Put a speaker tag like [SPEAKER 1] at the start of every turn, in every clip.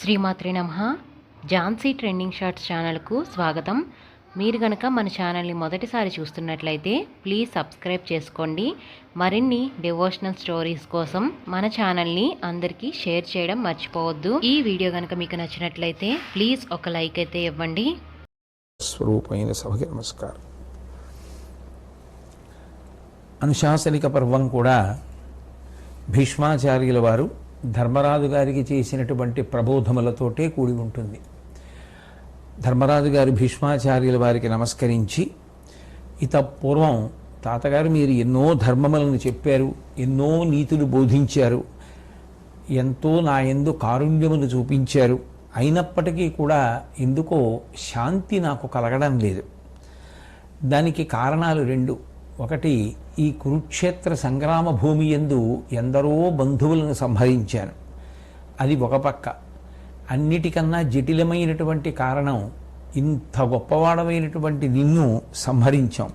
[SPEAKER 1] శ్రీమాత్రి నమ. Jhansi trending shorts ఛానల్కు స్వాగతం. మీరు గనక మన ఛానల్ని మొదటిసారి చూస్తున్నట్లయితే ప్లీజ్ సబ్స్క్రైబ్ చేసుకోండి. మరిన్ని డివోషనల్ స్టోరీస్ కోసం మన ఛానల్ని అందరికీ షేర్ చేయడం మర్చిపోవద్దు. ఈ వీడియో కనుక మీకు నచ్చినట్లయితే ప్లీజ్ ఒక లైక్ అయితే ఇవ్వండి.
[SPEAKER 2] స్వరూపమైన సభకి నమస్కారం. అనుశాసనిక పర్వం కూడా భీష్మాచార్యుల వారు ధర్మరాజు గారికి చేసినటువంటి ప్రబోధములతోటే కూడి ఉంటుంది. ధర్మరాజు గారు భీష్మాచార్యుల వారికి నమస్కరించి ఇత పూర్వం తాతగారు మీరు ఎన్నో ధర్మములను చెప్పారు ఎన్నో నీతులు బోధించారు ఎంతో నా ఎందు కారుణ్యమును చూపించారు. అయినప్పటికీ కూడా ఎందుకో శాంతి నాకు కలగడం లేదు. దానికి కారణాలు రెండు. ఒకటి ఈ కురుక్షేత్ర సంగ్రామ భూమి ఎందు ఎందరో బంధువులను సంహరించాను అది ఒక పక్క. అన్నిటికన్నా జటిలమైనటువంటి కారణం ఇంత గొప్పవాడమైనటువంటి నిన్ను సంహరించాం.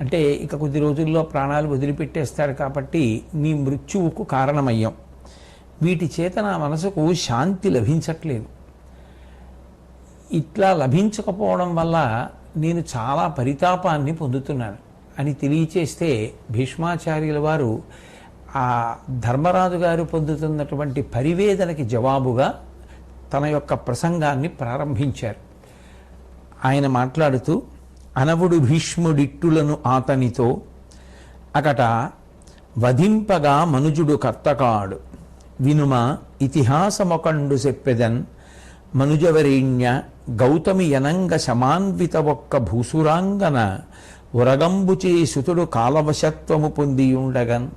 [SPEAKER 2] అంటే ఇక కొద్ది రోజుల్లో ప్రాణాలు వదిలిపెట్టేస్తారు కాబట్టి నీ మృత్యువుకు కారణమయ్యాం. వీటి చేత నా మనసుకు శాంతి లభించట్లేదు. ఇట్లా లభించకపోవడం వల్ల నేను చాలా పరితాపాన్ని పొందుతున్నాను. అని తెలియచేస్తే భీష్మాచార్యుల వారు ఆ ధర్మరాజు గారు పొందుతున్నటువంటి పరివేదనకి జవాబుగా తన యొక్క ప్రసంగాన్ని ప్రారంభించారు. ఆయన మాట్లాడుతూ అనవుడు భీష్ముడిట్టులను ఆతనితో అకట వధింపగా మనుజుడు కర్తకాడు. వినుమ ఇతిహాసమొకండు చెప్పెదన్ మనుజవరేణ్య గౌతమి యనంగ శమాన్విత ఒక్క భూసురాంగన ఉరగంబుచే సుతుడు కాలవశత్వము పొందియుండగన్.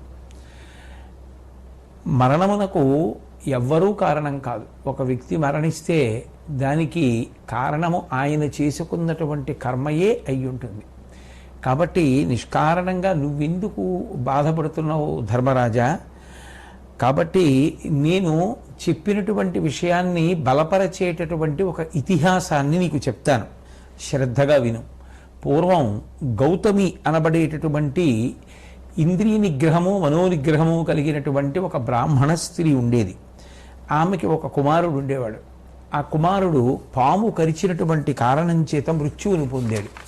[SPEAKER 2] మరణమునకు ఎవ్వరూ కారణం కాదు. ఒక వ్యక్తి మరణిస్తే దానికి కారణము ఆయన చేసుకున్నటువంటి కర్మయే అయి ఉంటుంది కాబట్టి నిష్కారణంగా నువ్వెందుకు బాధపడుతున్నావు ధర్మరాజా? కాబట్టి నేను చెప్పినటువంటి విషయాన్ని బలపరచేటటువంటి ఒక ఇతిహాసాన్ని నీకు చెప్తాను. శ్రద్ధగా విను. పూర్వం గౌతమి అనబడేటటువంటి ఇంద్రియ నిగ్రహము మనోనిగ్రహము కలిగినటువంటి ఒక బ్రాహ్మణ స్త్రీ ఉండేది. ఆమెకి ఒక కుమారుడు ఉండేవాడు. ఆ కుమారుడు పాము కరిచినటువంటి కారణం చేత మృత్యువును పొందాడు.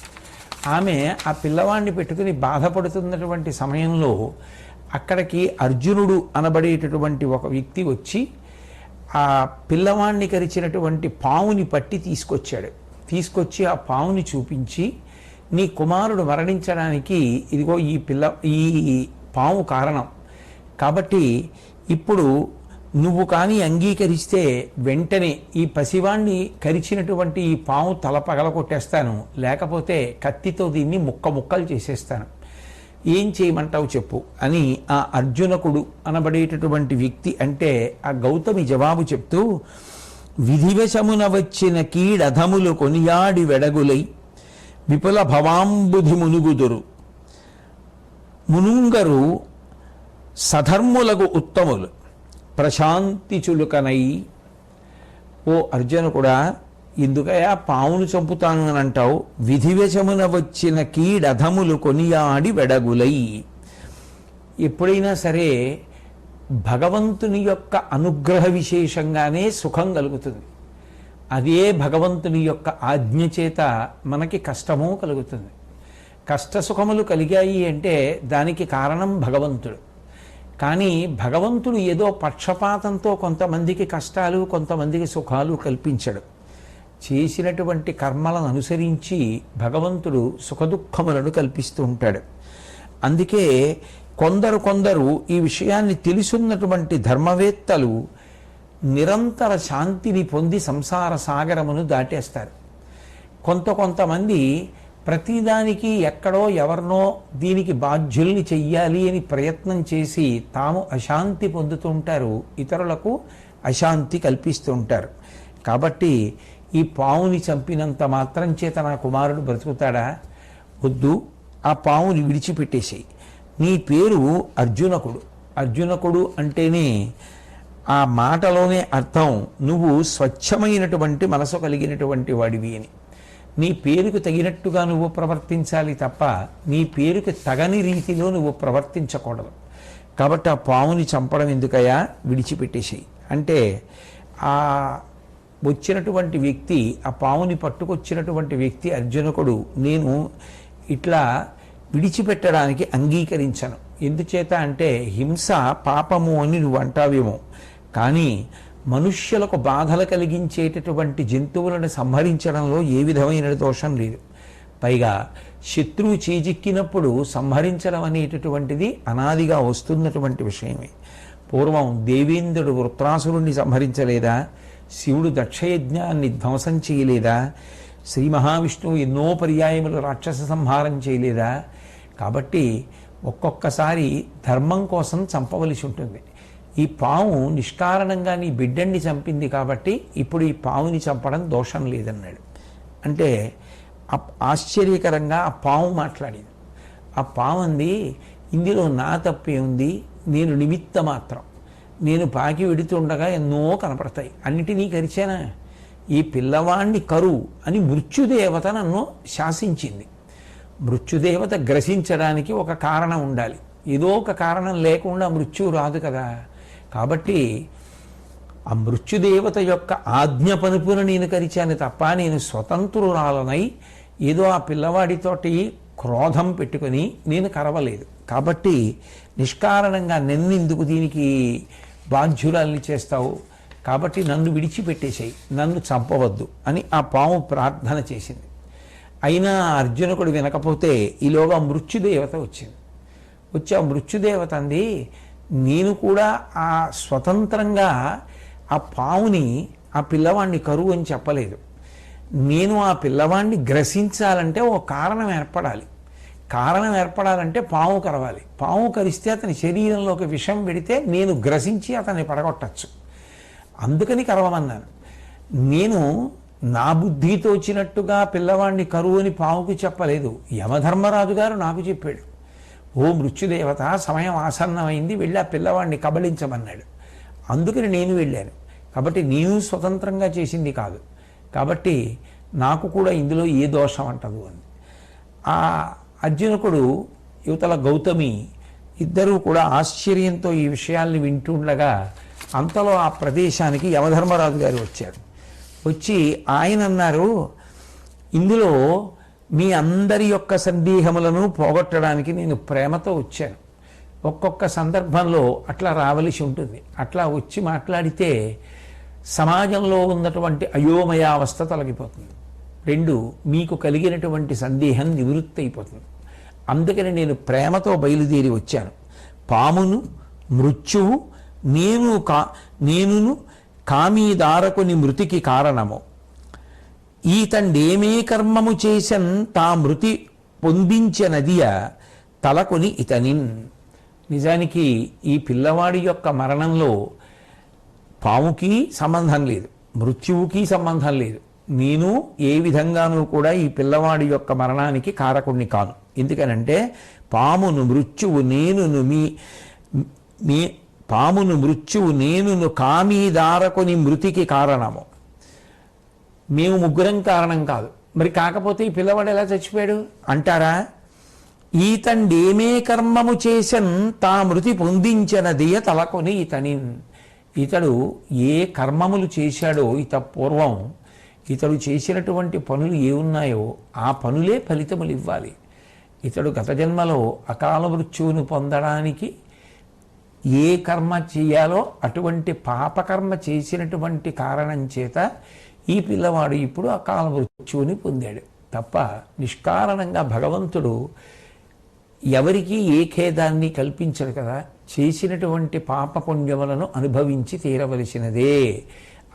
[SPEAKER 2] ఆమె ఆ పిల్లవాడిని పెట్టుకుని బాధపడుతున్నటువంటి సమయంలో అక్కడికి అర్జునుడు అనబడేటటువంటి ఒక వ్యక్తి వచ్చి ఆ పిల్లవాణ్ణి కరిచినటువంటి పావుని పట్టి తీసుకొచ్చాడు. తీసుకొచ్చి ఆ పావుని చూపించి నీ కుమారుడు మరణించడానికి ఇదిగో ఈ పిల్ల ఈ పాము కారణం. కాబట్టి ఇప్పుడు నువ్వు కానీ అంగీకరిస్తే వెంటనే ఈ పసివాణ్ణి కరిచినటువంటి ఈ పాము తల పగల కొట్టేస్తాను. లేకపోతే కత్తితో దీన్ని ముక్క ముక్కలు చేసేస్తాను. ఏం చేయమంటావు చెప్పు అని ఆ అర్జునకుడు అనబడేటటువంటి వ్యక్తి అంటే ఆ గౌతమి జవాబు చెప్తూ విధివశమున వచ్చిన కీడధములు కొనియాడి వెడగులై విపుల భవాంబుధి మునుగుదురు. మునుంగరు సధర్ములకు ఉత్తములు. ప్రశాంతి చులుకనై ఓ అర్జున కూడా ఇందుకయా పావును చంపుతాను అని అంటావు విధివశమున వచ్చిన కీడధములు కొనియాడి వెడగులై. ఎప్పుడైనా సరే భగవంతుని యొక్క అనుగ్రహ విశేషంగానే సుఖం కలుగుతుంది. అదే భగవంతుని యొక్క ఆజ్ఞ చేత మనకి కష్టము కలుగుతుంది. కష్ట సుఖములు కలిగాయి అంటే దానికి కారణం భగవంతుడు. కానీ భగవంతుడు ఏదో పక్షపాతంతో కొంతమందికి కష్టాలు కొంతమందికి సుఖాలు కల్పించడు. చేసినటువంటి కర్మలను అనుసరించి భగవంతుడు సుఖదుఖములను కల్పిస్తూ ఉంటాడు. అందుకే కొందరు కొందరు ఈ విషయాన్ని తెలుసున్నటువంటి ధర్మవేత్తలు నిరంతర శాంతిని పొంది సంసార సాగరమును దాటేస్తారు. కొంత కొంతమంది ప్రతిదానికి ఎక్కడో ఎవరినో దీనికి బాధ్యుల్ని చెయ్యాలి అని ప్రయత్నం చేసి తాము అశాంతి పొందుతుంటారు ఇతరులకు అశాంతి కల్పిస్తూ ఉంటారు. కాబట్టి ఈ పావుని చంపినంత మాత్రం చేత నా కుమారుడు బ్రతుకుతాడా? వద్దు. ఆ పావుని విడిచిపెట్టేసేయి. నీ పేరు అర్జునకుడు. అర్జునకుడు అంటేనే ఆ మాటలోనే అర్థం నువ్వు స్వచ్ఛమైనటువంటి మనసు కలిగినటువంటి వాడివి అని. నీ పేరుకు తగినట్టుగా నువ్వు ప్రవర్తించాలి తప్ప నీ పేరుకు తగని రీతిలో నువ్వు ప్రవర్తించకూడదు. కాబట్టి ఆ పాముని చంపడం ఎందుకయ్యా? విడిచిపెట్టేసేయి. అంటే ఆ వచ్చినటువంటి వ్యక్తి ఆ పావుని పట్టుకొచ్చినటువంటి వ్యక్తి అర్జునకుడు నేను ఇట్లా విడిచిపెట్టడానికి అంగీకరించను. ఎందుచేత అంటే హింస పాపము అని నువ్వు అంటావేమో. కానీ మనుష్యులకు బాధలు కలిగించేటటువంటి జంతువులను సంహరించడంలో ఏ విధమైన దోషం లేదు. పైగా శత్రువు చేజిక్కినప్పుడు సంహరించడం అనేటటువంటిది అనాదిగా వస్తున్నటువంటి విషయమే. పూర్వం దేవేంద్రుడు వృత్రాసురుణ్ణి సంహరించలేదా? శివుడు దక్షయజ్ఞాన్ని ధ్వంసం చేయలేదా? శ్రీ మహావిష్ణువు ఎన్నో పర్యాయములు రాక్షస సంహారం చేయలేదా? కాబట్టి ఒక్కొక్కసారి ధర్మం కోసం చంపవలసి ఉంటుంది. ఈ పాము నిష్కారణంగా నీ బిడ్డని చంపింది కాబట్టి ఇప్పుడు ఈ పావుని చంపడం దోషం లేదన్నాడు. అంటే ఆశ్చర్యకరంగా ఆ పాము మాట్లాడింది. ఆ పాము అంది ఇందులో నా తప్పే ఉంది నేను నిమిత్త మాత్రం. నేను పాకి వెడుతుండగా ఎన్నో కనపడతాయి. అన్నిటినీ కరిచానా? ఈ పిల్లవాణ్ణి కరువు అని మృత్యుదేవత నన్ను శాసించింది. మృత్యుదేవత గ్రసించడానికి ఒక కారణం ఉండాలి. ఏదో ఒక కారణం లేకుండా మృత్యువు రాదు కదా. కాబట్టి ఆ మృత్యుదేవత యొక్క ఆజ్ఞ పనుపును నేను కరిచాను తప్ప నేను స్వతంత్రురాలనై ఏదో ఆ పిల్లవాడితోటి క్రోధం పెట్టుకొని నేను కరవలేదు. కాబట్టి నిష్కారణంగా నిన్నెందుకు దీనికి బాధ్యురాల్ని చేస్తావు? కాబట్టి నన్ను విడిచిపెట్టేసేయి నన్ను చంపవద్దు అని ఆ పాము ప్రార్థన చేసింది. అయినా అర్జునకుడు వినకపోతే ఈలోగా మృత్యుదేవత వచ్చింది. వచ్చి ఆ మృత్యుదేవత అంది నేను కూడా ఆ స్వతంత్రంగా ఆ పావుని ఆ పిల్లవాడిని కరువు అని చెప్పలేదు. నేను ఆ పిల్లవాడిని గ్రసించాలంటే ఓ కారణం ఏర్పడాలి. కారణం ఏర్పడాలంటే పాము కరవాలి. పాము కరిస్తే అతని శరీరంలోకి విషం పెడితే నేను గ్రసించి అతన్ని పడగొట్టచ్చు. అందుకని కరవమన్నాను. నేను నా బుద్ధితో వచ్చినట్టుగా పిల్లవాడిని కరువు అని పావుకు చెప్పలేదు. యమధర్మరాజు గారు నాకు చెప్పాడు. ఓ మృత్యుదేవత సమయం ఆసన్నమైంది వెళ్ళి ఆ పిల్లవాడిని కబళించమన్నాడు. అందుకని నేను వెళ్ళాను. కాబట్టి నేను స్వతంత్రంగా చేసింది కాదు. కాబట్టి నాకు కూడా ఇందులో ఏ దోషం అంటదు అని. ఆ అర్జునకుడు యువతల గౌతమి ఇద్దరూ కూడా ఆశ్చర్యంతో ఈ విషయాల్ని వింటుండగా అంతలో ఆ ప్రదేశానికి యమధర్మరాజు గారు వచ్చారు. వచ్చి ఆయన అన్నారు ఇందులో మీ అందరి యొక్క సందేహములను పోగొట్టడానికి నేను ప్రేమతో వచ్చాను. ఒక్కొక్క సందర్భంలో అట్లా రావలసి ఉంటుంది. అట్లా వచ్చి మాట్లాడితే సమాజంలో ఉన్నటువంటి అయోమయావస్థ తొలగిపోతుంది. రెండు మీకు కలిగినటువంటి సందేహం నివృత్తి అయిపోతుంది. అందుకని నేను ప్రేమతో బయలుదేరి వచ్చాను. పామును మృత్యువు నేను కా నేనును కామీదారకుని మృతికి కారణము. ఈతండేమే కర్మము చేసన్ తా మృతి పొందించనదియ తలకొని ఇతనిన్. నిజానికి ఈ పిల్లవాడి యొక్క మరణంలో పాముకి సంబంధం లేదు మృత్యువుకి సంబంధం లేదు. నేను ఏ విధంగానూ కూడా ఈ పిల్లవాడి యొక్క మరణానికి కారకుణ్ణి కాను. ఎందుకనంటే పామును మృత్యువు నేనును మీ మీ పామును మృత్యువు నేనును కామీదారకుని మృతికి కారణము. మేము ముగ్గురం కారణం కాదు. మరి కాకపోతే ఈ పిల్లవాడు ఎలా చచ్చిపోయాడు? అంటారా? ఈతండేమే కర్మము చేసన్ తా మృతి పొందించనదియ తలకొని ఇతని ఇతడు ఏ కర్మములు చేశాడో ఇత పూర్వం ఇతడు చేసినటువంటి పనులు ఏ ఉన్నాయో ఆ పనులే ఫలితములు ఇవ్వాలి. ఇతడు గత జన్మలో అకాల మృత్యువును పొందడానికి ఏ కర్మ చేయాలో అటువంటి పాపకర్మ చేసినటువంటి కారణం చేత ఈ పిల్లవాడు ఇప్పుడు అకాల మృత్యువుని పొందాడు. తప్ప నిష్కారణంగా భగవంతుడు ఎవరికి ఏ ఖేదాన్ని కల్పించడు కదా. చేసినటువంటి పాప పుణ్యములను అనుభవించి తీరవలసినదే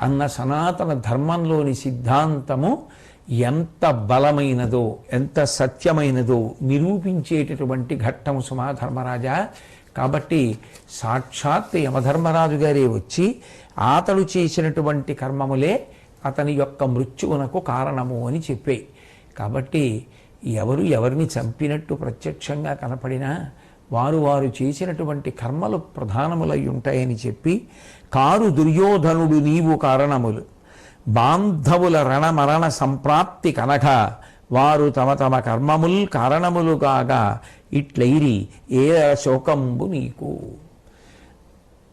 [SPEAKER 2] అన్న సనాతన ధర్మంలోని సిద్ధాంతము ఎంత బలమైనదో ఎంత సత్యమైనదో నిరూపించేటటువంటి ఘట్టము సుమాధర్మరాజా. కాబట్టి సాక్షాత్ యమధర్మరాజు గారే వచ్చి ఆతడు చేసినటువంటి కర్మములే అతని యొక్క మృత్యువునకు కారణము అని చెప్పే. కాబట్టి ఎవరు ఎవరిని చంపినట్టు ప్రత్యక్షంగా కనపడినా వారు వారు చేసినటువంటి కర్మలు ప్రధానములై ఉంటాయని చెప్పి కారు దుర్యోధనుడు నీవు కారణములు. బాంధవుల రణమరణ సంప్రాప్తి కనక వారు తమ తమ కర్మముల్ కారణములు కాగా ఇట్లైరి ఏ శోకంబు నీకు.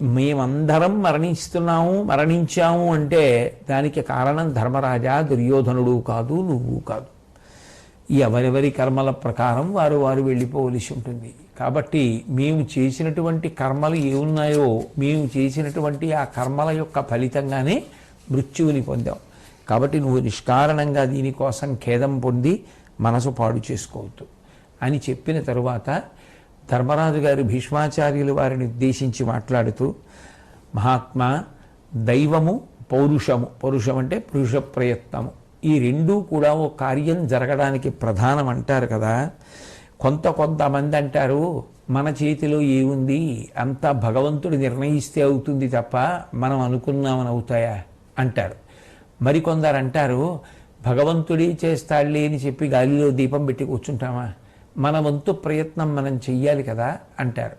[SPEAKER 2] మేమందరం మరణిస్తున్నాము మరణించాము అంటే దానికి కారణం ధర్మరాజా దుర్యోధనుడు కాదు నువ్వు కాదు. ఎవరెవరి కర్మల ప్రకారం వారు వారు వెళ్ళిపోవలసి ఉంటుంది. కాబట్టి మేము చేసినటువంటి కర్మలు ఏమున్నాయో మేము చేసినటువంటి ఆ కర్మల యొక్క ఫలితంగానే మృత్యువుని పొందాం. కాబట్టి నువ్వు నిష్కారణంగా దీనికోసం ఖేదం పొంది మనసు పాడు చేసుకోవద్దు అని చెప్పిన తరువాత ధర్మరాజు గారు భీష్మాచార్యులు వారిని ఉద్దేశించి మాట్లాడుతూ మహాత్మా దైవము పౌరుషము. పౌరుషం అంటే పురుష ప్రయత్నము. ఈ రెండూ కూడా ఓ కార్యం జరగడానికి ప్రధానం అంటారు కదా. కొంత కొంతమంది అంటారు మన చేతిలో ఏముంది? అంతా భగవంతుడు నిర్ణయిస్తే అవుతుంది తప్ప మనం అనుకున్నామని అవుతాయా? అంటారు. మరికొందరు అంటారు భగవంతుడే చేస్తాడులే అని చెప్పి గాలిలో దీపం పెట్టి కూర్చుంటామా? మన వంతు ప్రయత్నం మనం చెయ్యాలి కదా అంటారు.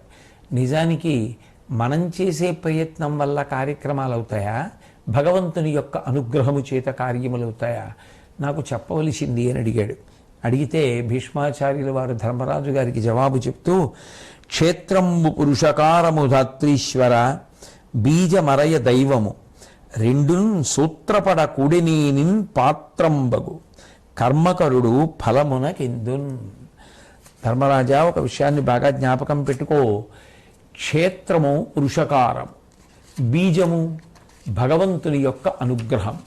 [SPEAKER 2] నిజానికి మనం చేసే ప్రయత్నం వల్ల కార్యక్రమాలు అవుతాయా? భగవంతుని యొక్క అనుగ్రహము చేత కార్యములు అవుతాయా? నాకు చెప్పవలసింది అని అడిగాడు. అడిగితే భీష్మాచార్యుల వారు ధర్మరాజు గారికి జవాబు చెప్తూ క్షేత్రంబు పురుషకారము ధాత్రీశ్వర బీజమరయ దైవము రెండున్ సూత్రపడ కుడినీనిన్ పాత్రంబగు కర్మకరుడు ఫలమునకెందున్? ధర్మరాజా ఒక విషయాన్ని బాగా జ్ఞాపకం పెట్టుకో. క్షేత్రము వృషకారం. బీజము భగవంతుని యొక్క అనుగ్రహం.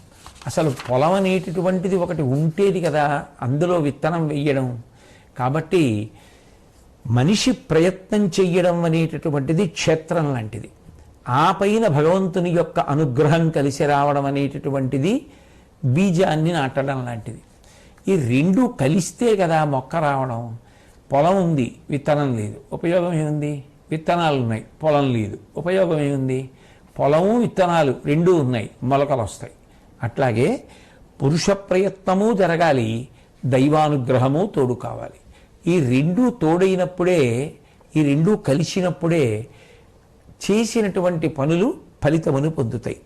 [SPEAKER 2] అసలు పొలం అనేటటువంటిది ఒకటి ఉంటేది కదా అందులో విత్తనం వేయడం. కాబట్టి మనిషి ప్రయత్నం చెయ్యడం అనేటటువంటిది క్షేత్రం లాంటిది. ఆ పైన భగవంతుని యొక్క అనుగ్రహం కలిసి రావడం అనేటటువంటిది బీజాన్ని నాటడం లాంటిది. ఈ రెండు కలిస్తే కదా మొక్క రావడం. పొలం ఉంది విత్తనం లేదు. ఉపయోగం ఏముంది? విత్తనాలు ఉన్నాయి పొలం లేదు. ఉపయోగం ఏముంది? పొలము విత్తనాలు రెండూ ఉన్నాయి మొలకలు వస్తాయి. అట్లాగే పురుష ప్రయత్నము జరగాలి దైవానుగ్రహము తోడు కావాలి. ఈ రెండూ తోడైనప్పుడే ఈ రెండూ కలిసినప్పుడే చేసినటువంటి పనులు ఫలితమును పొందుతాయి.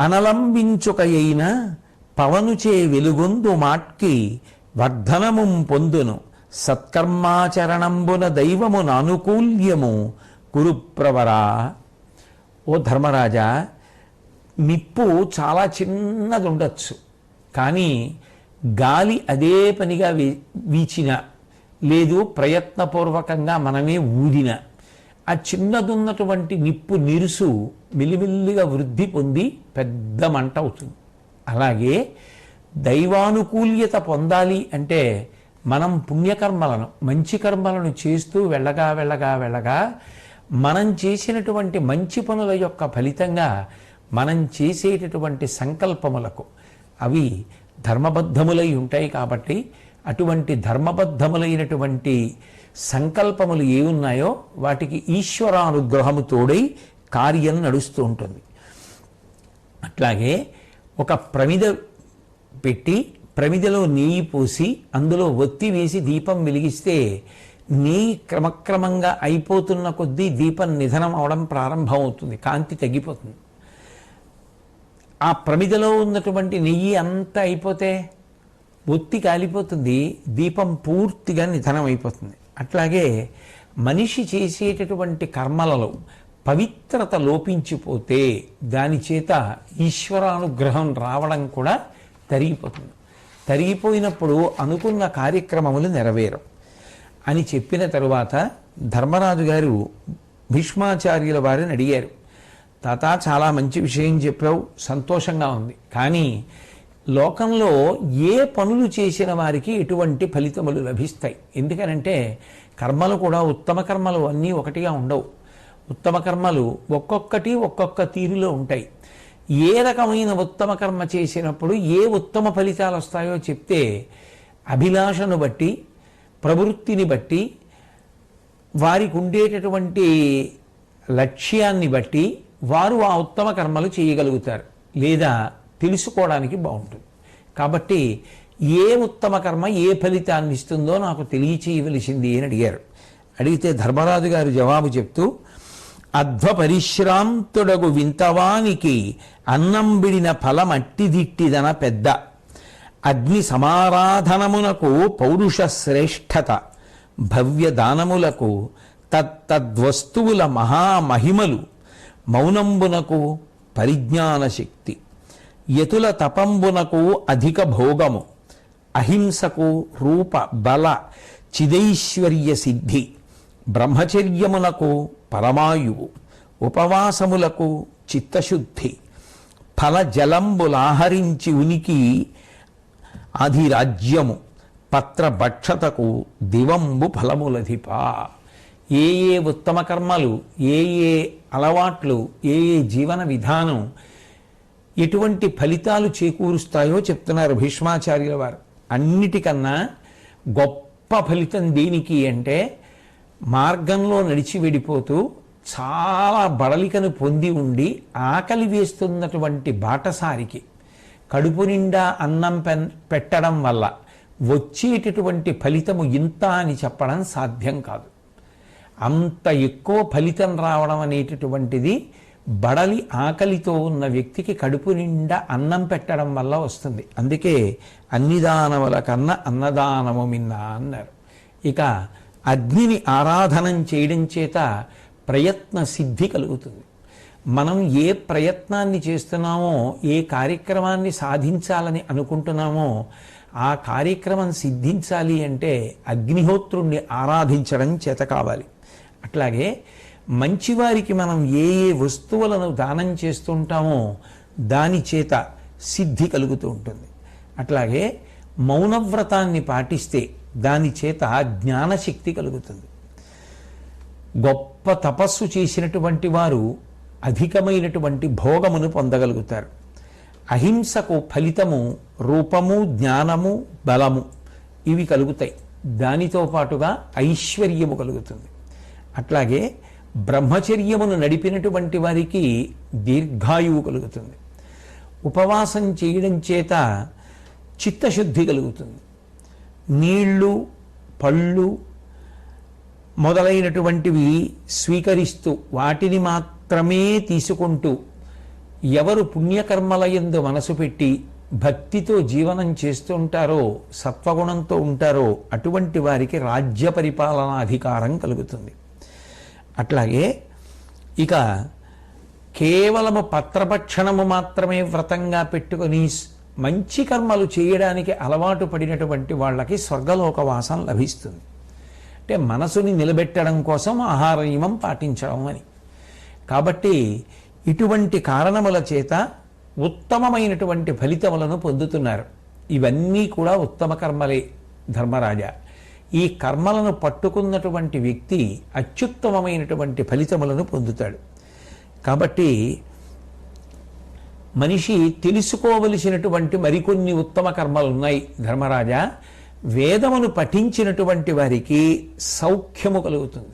[SPEAKER 2] అనలంబించుకయైన పవనుచే వెలుగొందు మాట్కి వర్ధనము పొందును. సత్కర్మాచరణంబున దైవము నానుకూల్యము కురుప్రవరా ఓ ధర్మరాజా నిప్పు చాలా చిన్నది ఉండొచ్చు కానీ గాలి అదే పనిగా వీ వీచిన లేదు ప్రయత్నపూర్వకంగా మనమే ఊదిన. ఆ చిన్నదున్నటువంటి నిప్పు నిరుసు మిలిమిల్లిగా వృద్ధి పొంది పెద్ద మంట అవుతుంది. అలాగే దైవానుకూల్యత పొందాలి అంటే మనం పుణ్యకర్మలను మంచి కర్మలను చేస్తూ వెళ్ళగా వెళ్ళగా వెళ్ళగా మనం చేసినటువంటి మంచి పనుల యొక్క ఫలితంగా మనం చేసేటటువంటి సంకల్పములకు అవి ధర్మబద్ధములై ఉంటాయి కాబట్టి అటువంటి ధర్మబద్ధములైనటువంటి సంకల్పములు ఏమున్నాయో వాటికి ఈశ్వరానుగ్రహము తోడై కార్యం నడుస్తూ ఉంటుంది. అట్లాగే ఒక ప్రమిద పెట్టి ప్రమిదలో నెయ్యి పోసి అందులో ఒత్తి వేసి దీపం వెలిగిస్తే నెయ్యి క్రమక్రమంగా అయిపోతున్న కొద్దీ దీపం నిధనం అవడం ప్రారంభమవుతుంది కాంతి తగ్గిపోతుంది. ఆ ప్రమిదలో ఉన్నటువంటి నెయ్యి అంతా అయిపోతే ఒత్తి కాలిపోతుంది దీపం పూర్తిగా నిధనం అయిపోతుంది అట్లాగే మనిషి చేసేటటువంటి కర్మలలో పవిత్రత లోపించిపోతే దాని చేత ఈశ్వరానుగ్రహం రావడం కూడా తరిగిపోతుంది. తరిగిపోయినప్పుడు అనుకున్న కార్యక్రమములు నెరవేరం. అని చెప్పిన తరువాత ధర్మరాజు గారు భీష్మాచార్యుల వారిని అడిగారు. తాత చాలా మంచి విషయం చెప్పావు సంతోషంగా ఉంది. కానీ లోకంలో ఏ పనులు చేసిన వారికి ఎటువంటి ఫలితములు లభిస్తాయి? ఎందుకనంటే కర్మలు కూడా ఉత్తమ కర్మలు అన్నీ ఒకటిగా ఉండవు. ఉత్తమ కర్మలు ఒక్కొక్కటి ఒక్కొక్క తీరులో ఉంటాయి. ఏ రకమైన ఉత్తమ కర్మ చేసినప్పుడు ఏ ఉత్తమ ఫలితాలు వస్తాయో చెప్తే అభిలాషను బట్టి ప్రవృత్తిని బట్టి వారికి ఉండేటటువంటి లక్ష్యాన్ని బట్టి వారు ఆ ఉత్తమ కర్మలు చేయగలుగుతారు లేదా తెలుసుకోవడానికి బాగుంటుంది. కాబట్టి ఏ ఉత్తమ కర్మ ఏ ఫలితాన్ని ఇస్తుందో నాకు తెలియచేయవలసింది అని అడిగారు. అడిగితే ధర్మరాజు గారు జవాబు చెప్తూ అధ్వ పరిశ్రాంతుడగు వింతవానికి అన్నం బిడిన ఫలమట్టిదిట్టిదన పెద్ద. అగ్ని సమారాధనమునకు పౌరుష శ్రేష్టత భవ్య దానములకు తత్తద్వస్తువుల మహామహిమలు. మౌనంబునకు పరిజ్ఞాన శక్తి యతుల తపంబునకు అధిక భోగము. అహింసకు రూప బల. చిదైశ్వర్య సిద్ధి. బ్రహ్మచర్యమునకు పరమాయువు. ఉపవాసములకు చిత్తశుద్ధి. ఫలజలంబులాహరించి ఉనికి అధిరాజ్యము. పత్రభక్షతకు దివంబు ఫలములధిప. ఏ ఏ ఉత్తమ కర్మలు ఏ ఏ అలవాట్లు ఏ ఏ జీవన విధానం ఎటువంటి ఫలితాలు చేకూరుస్తాయో చెప్తున్నారు భీష్మాచార్యుల వారు. అన్నిటికన్నా గొప్ప ఫలితం దేనికి అంటే మార్గంలో నడిచి వెళ్ళిపోతూ చాలా బడలికను పొంది ఉండి ఆకలి వేస్తున్నటువంటి బాటసారికి కడుపు నిండా అన్నం పెన్ పెట్టడం వల్ల వచ్చేటటువంటి ఫలితము ఇంత అని చెప్పడం సాధ్యం కాదు. అంత ఎక్కువ ఫలితం రావడం అనేటటువంటిది బడలి ఆకలితో ఉన్న వ్యక్తికి కడుపు నిండా అన్నం పెట్టడం వల్ల వస్తుంది. అందుకే అన్ని దానముల కన్నా అన్నదానము మిన్న అన్నారు. ఇక అగ్నిని ఆరాధనం చేయడం చేత ప్రయత్న సిద్ధి కలుగుతుంది. మనం ఏ ప్రయత్నాన్ని చేస్తున్నామో ఏ కార్యక్రమాన్ని సాధించాలని అనుకుంటున్నామో ఆ కార్యక్రమం సిద్ధించాలి అంటే అగ్నిహోత్రుణ్ణి ఆరాధించడం చేత కావాలి. అట్లాగే మంచివారికి మనం ఏ ఏ వస్తువులను దానం చేస్తుంటామో దాని చేత సిద్ధి కలుగుతూ ఉంటుంది. అట్లాగే మౌనవ్రతాన్ని పాటిస్తే దాని చేత జ్ఞానశక్తి కలుగుతుంది. గొప్ప తపస్సు చేసినటువంటి వారు అధికమైనటువంటి భోగమును పొందగలుగుతారు. అహింసకు ఫలితము రూపము జ్ఞానము బలము ఇవి కలుగుతాయి. దానితో పాటుగా ఐశ్వర్యము కలుగుతుంది. అట్లాగే బ్రహ్మచర్యమును నడిపినటువంటి వారికి దీర్ఘాయువు కలుగుతుంది. ఉపవాసం చేయడం చేత చిత్తశుద్ధి కలుగుతుంది. నీళ్ళు పళ్ళు మొదలైనటువంటివి స్వీకరిస్తూ వాటిని మాత్రమే తీసుకుంటూ ఎవరు పుణ్యకర్మల యందు మనసు పెట్టి భక్తితో జీవనం చేస్తుంటారో సత్వగుణంతో ఉంటారో అటువంటి వారికి రాజ్య పరిపాలనాధికారం కలుగుతుంది. అట్లాగే ఇక కేవలము పత్రభక్షణము మాత్రమే వ్రతంగా పెట్టుకొని మంచి కర్మలు చేయడానికి అలవాటు పడినటువంటి వాళ్ళకి స్వర్గలోకవాసం లభిస్తుంది. అంటే మనసుని నిలబెట్టడం కోసం ఆహార నియమం పాటించడం అని. కాబట్టి ఇటువంటి కారణముల చేత ఉత్తమమైనటువంటి ఫలితములను పొందుతున్నారు. ఇవన్నీ కూడా ఉత్తమ కర్మలే ధర్మరాజా. ఈ కర్మలను పట్టుకున్నటువంటి వ్యక్తి అత్యుత్తమమైనటువంటి ఫలితములను పొందుతాడు. కాబట్టి మనిషి తెలుసుకోవలసినటువంటి మరికొన్ని ఉత్తమ కర్మలు ఉన్నాయి ధర్మరాజా వేదమును పఠించినటువంటి వారికి సౌఖ్యము కలుగుతుంది.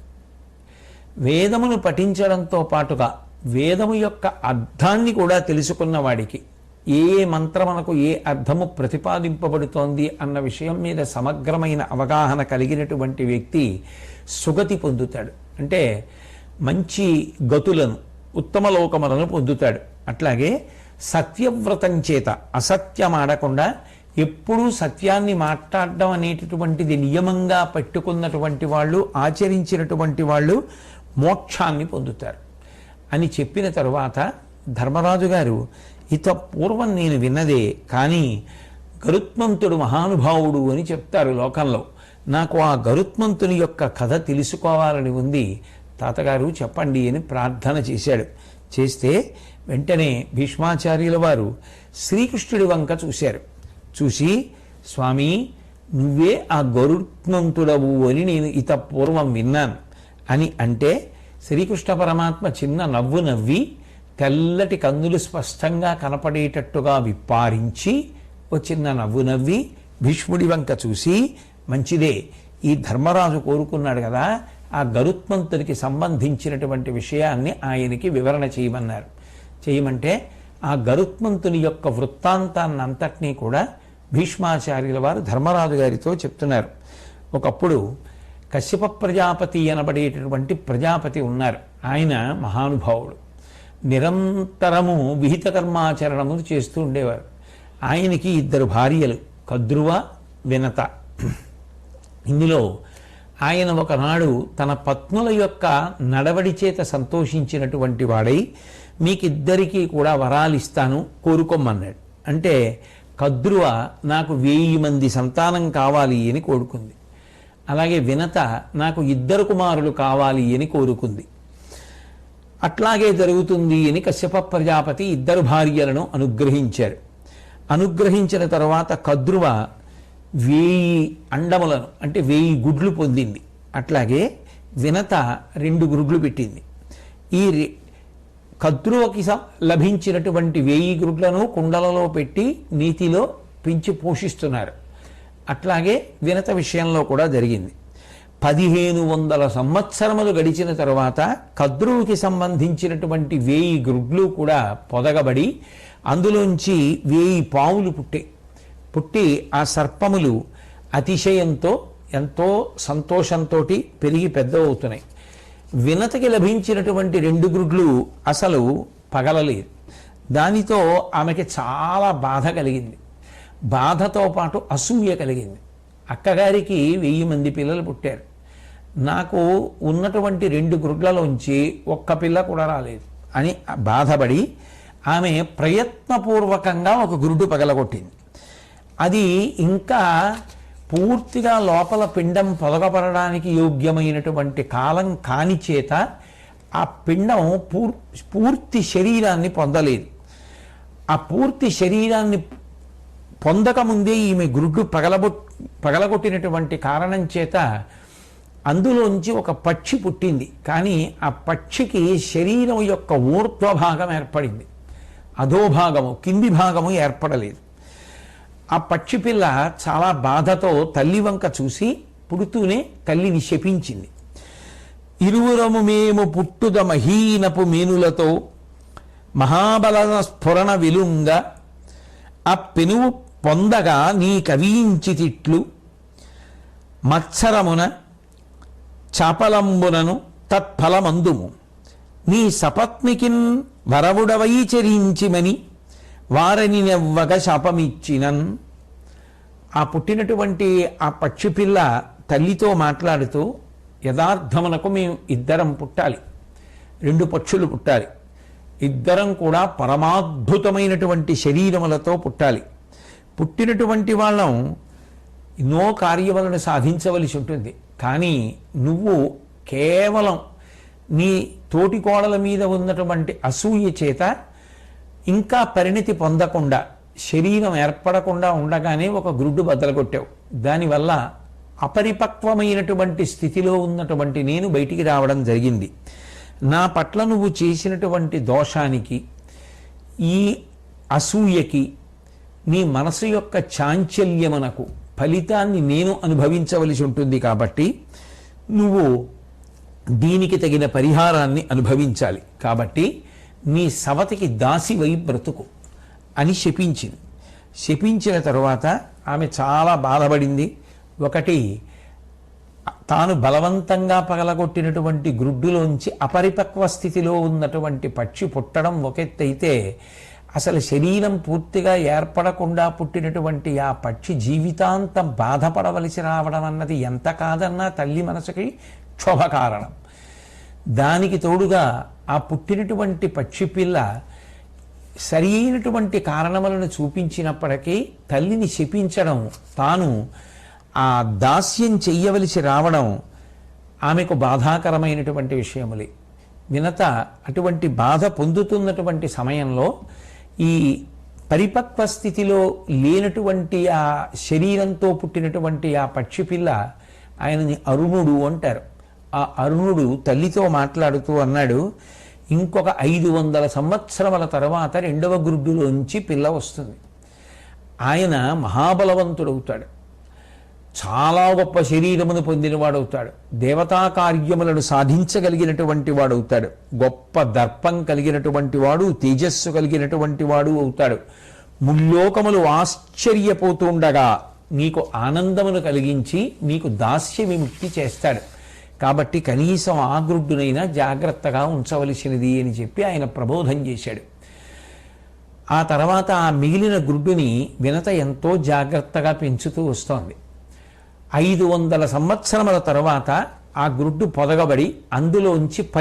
[SPEAKER 2] వేదమును పఠించడంతో పాటుగా వేదము యొక్క అర్థాన్ని కూడా తెలుసుకున్న వాడికి ఏ ఏ మంత్రమునకు ఏ అర్థము ప్రతిపాదింపబడుతోంది అన్న విషయం మీద సమగ్రమైన అవగాహన కలిగినటువంటి వ్యక్తి సుగతి పొందుతాడు. అంటే మంచి గతులను ఉత్తమ లోకములను పొందుతాడు. అట్లాగే సత్యవ్రతం చేత అసత్యం ఆడకుండా ఎప్పుడూ సత్యాన్ని మాట్లాడడం అనేటటువంటిది నియమంగా పెట్టుకున్నటువంటి వాళ్ళు ఆచరించినటువంటి వాళ్ళు మోక్షాన్ని పొందుతారు. అని చెప్పిన తరువాత ధర్మరాజు గారు ఇత పూర్వం నేను విన్నదే కానీ గరుత్మంతుడు మహానుభావుడు అని చెప్తారు లోకంలో. నాకు ఆ గరుత్మంతుని యొక్క కథ తెలుసుకోవాలని ఉంది. తాతగారు చెప్పండి అని ప్రార్థన చేశాడు. చేస్తే వెంటనే భీష్మాచార్యుల వారు శ్రీకృష్ణుడి వంక చూశారు. చూసి స్వామి నువ్వే ఆ గరుత్మంతుడవు అని నేను ఇత పూర్వం విన్నాను. అని అంటే శ్రీకృష్ణ పరమాత్మ చిన్న నవ్వు నవ్వి తెల్లటి కందులు స్పష్టంగా కనపడేటట్టుగా విప్పారించి ఓ చిన్న నవ్వు నవ్వి భీష్ముడి వంక చూసి మంచిదే ఈ ధర్మరాజు కోరుకున్నాడు కదా ఆ గరుత్మంతుడికి సంబంధించినటువంటి విషయాన్ని ఆయనకి వివరణ చేయమన్నారు. చేయమంటే ఆ గరుత్మంతుని యొక్క వృత్తాంతాన్ని అంతటినీ కూడా భీష్మాచార్యుల వారు ధర్మరాజు గారితో చెప్తున్నారు. ఒకప్పుడు కశ్యప ప్రజాపతి అనబడేటటువంటి ప్రజాపతి ఉన్నారు. ఆయన మహానుభావుడు. నిరంతరము విహిత కర్మాచరణము చేస్తూ ఉండేవారు. ఆయనకి ఇద్దరు భార్యలు కద్రువ వినత. ఇందులో ఆయన ఒకనాడు తన పత్నుల యొక్క నడవడి చేత సంతోషించినటువంటి వాడై మీకిద్దరికీ కూడా వరాలు ఇస్తాను కోరుకోమన్నాడు. అంటే కద్రువ నాకు వెయ్యి మంది సంతానం కావాలి అని కోరుకుంది. అలాగే వినత నాకు ఇద్దరు కుమారులు కావాలి అని కోరుకుంది. అట్లాగే జరుగుతుంది అని కశ్యప ప్రజాపతి ఇద్దరు భార్యలను అనుగ్రహించారు. అనుగ్రహించిన తర్వాత కద్రువ వేయి అండములను అంటే వేయి గుడ్లు పొందింది. అట్లాగే వినత రెండు గుడ్లు పెట్టింది. ఈ కద్రువకి లభించినటువంటి వేయి గుడ్లను కుండలలో పెట్టి నీతిలో పెంచి పోషిస్తున్నారు. అట్లాగే వినత విషయంలో కూడా జరిగింది. పదిహేను వందల సంవత్సరములు గడిచిన తర్వాత కద్రువుకి సంబంధించినటువంటి వేయి గ్రుడ్లు కూడా పొదగబడి అందులోంచి వేయి పావులు పుట్టాయి పుట్టి ఆ సర్పములు అతిశయంతో ఎంతో సంతోషంతో పెరిగి పెద్ద అవుతున్నాయి వినతకి లభించినటువంటి రెండు గుడ్లు అసలు పగలలేదు. దానితో ఆమెకి చాలా బాధ కలిగింది. బాధతో పాటు అసూయ కలిగింది. అక్కగారికి వెయ్యి మంది పిల్లలు పుట్టారు. నాకు ఉన్నటువంటి రెండు గుడ్లలోంచి ఒక్క పిల్ల కూడా రాలేదు అని బాధపడి ఆమె ప్రయత్నపూర్వకంగా ఒక గురుడు పగలగొట్టింది. అది ఇంకా పూర్తిగా లోపల పిండం పొదగపడడానికి యోగ్యమైనటువంటి కాలం కాని చేత ఆ పిండం పూర్ పూర్తి శరీరాన్ని పొందలేదు. ఆ పూర్తి శరీరాన్ని పొందకముందే ఈమె గుడ్డు పగలబొ పగలగొట్టినటువంటి కారణం చేత అందులోంచి ఒక పక్షి పుట్టింది. కానీ ఆ పక్షికి శరీరం యొక్క ఊర్ధ్వభాగం ఏర్పడింది. అధోభాగము కింది భాగము ఏర్పడలేదు. ఆ పక్షి పిల్ల చాలా బాధతో తల్లి వంక చూసి పుడుతూనే తల్లిని శపించింది. ఇరువురము మేము పుట్టుద మహీనపు మీనులతో మహాబల స్ఫురణ విలుంగ ఆ పెనువు పొందగా నీ కవించి తిట్లు మత్సరమున చాపలంబునను తత్ఫలమందుము. నీ సపత్నికిన్ వరవుడవై చరించిమని వారిని నెవ్వగ శాపమిచ్చినన్. ఆ పుట్టినటువంటి ఆ పక్షిపిల్ల తల్లితో మాట్లాడుతూ యథార్థమునకు మేము ఇద్దరం పుట్టాలి. రెండు పక్షులు పుట్టాలి. ఇద్దరం కూడా పరమాద్భుతమైనటువంటి శరీరములతో పుట్టాలి. పుట్టినటువంటి వాళ్ళం ఎన్నో కార్యములను సాధించవలసి ఉంటుంది. కానీ నువ్వు కేవలం నీ తోటి కోడల మీద ఉన్నటువంటి అసూయ చేత ఇంకా పరిణితి పొందకుండా శరీరం ఏర్పడకుండా ఉండగానే ఒక గ్రుడ్డు బద్దలగొట్టావు. దానివల్ల అపరిపక్వమైనటువంటి స్థితిలో ఉన్నటువంటి నేను బయటికి రావడం జరిగింది. నా పట్ల నువ్వు చేసినటువంటి దోషానికి ఈ అసూయకి నీ మనసు యొక్క చాంచల్యమునకు ఫలితాన్ని నేను అనుభవించవలసి ఉంటుంది కాబట్టి నువ్వు దీనికి తగిన పరిహారాన్ని అనుభవించాలి. కాబట్టి నీ సవతికి దాసివై బ్రతుకు అని శపించింది. శపించిన తరువాత ఆమె చాలా బాధపడింది. ఒకటి తాను బలవంతంగా పగలగొట్టినటువంటి గ్రుడ్డులోంచి అపరిపక్వ స్థితిలో ఉన్నటువంటి పక్షి పుట్టడం ఒకెత్తైతే అసలు శరీరం పూర్తిగా ఏర్పడకుండా పుట్టినటువంటి ఆ పక్షి జీవితాంతం బాధపడవలసి రావడం అన్నది ఎంత కాదన్నా తల్లి మనసుకి క్షోభ కారణం దానికి తోడుగా ఆ పుట్టినటువంటి పక్షి పిల్ల సరి అయినటువంటి కారణములను చూపించినప్పటికీ తల్లిని శపించడం తాను ఆ దాస్యం చెయ్యవలసి రావడం ఆమెకు బాధాకరమైనటువంటి విషయములే. వినత అటువంటి బాధ పొందుతున్నటువంటి సమయంలో ఈ పరిపక్వ స్థితిలో లేనటువంటి ఆ శరీరంతో పుట్టినటువంటి ఆ పక్షి పిల్ల ఆయనని అరుణుడు అంటారు. ఆ అరుణుడు తల్లితో మాట్లాడుతూ అన్నాడు ఇంకొక ఐదు వందల సంవత్సరముల తర్వాత రెండవ గురుడులోంచి పిల్ల వస్తుంది. ఆయన మహాబలవంతుడవుతాడు. చాలా గొప్ప శరీరమును పొందినవాడవుతాడు. దేవతా కార్యములను సాధించగలిగినటువంటి వాడవుతాడు. గొప్ప దర్పం కలిగినటువంటి వాడు తేజస్సు కలిగినటువంటి వాడు అవుతాడు. ముల్లోకములు ఆశ్చర్యపోతుండగా నీకు ఆనందమును కలిగించి నీకు దాస్య విముక్తి చేస్తాడు. కాబట్టి కనీసం ఆ గుడ్డునైనా జాగ్రత్తగా ఉంచవలసినది అని చెప్పి ఆయన ప్రబోధం చేశాడు. ఆ తర్వాత ఆ మిగిలిన గుడ్డుని వినత ఎంతో జాగ్రత్తగా పెంచుతూ వస్తోంది. ఐదు వందల సంవత్సరముల తర్వాత ఆ గుడ్డు పొదగబడి అందులోంచి పరి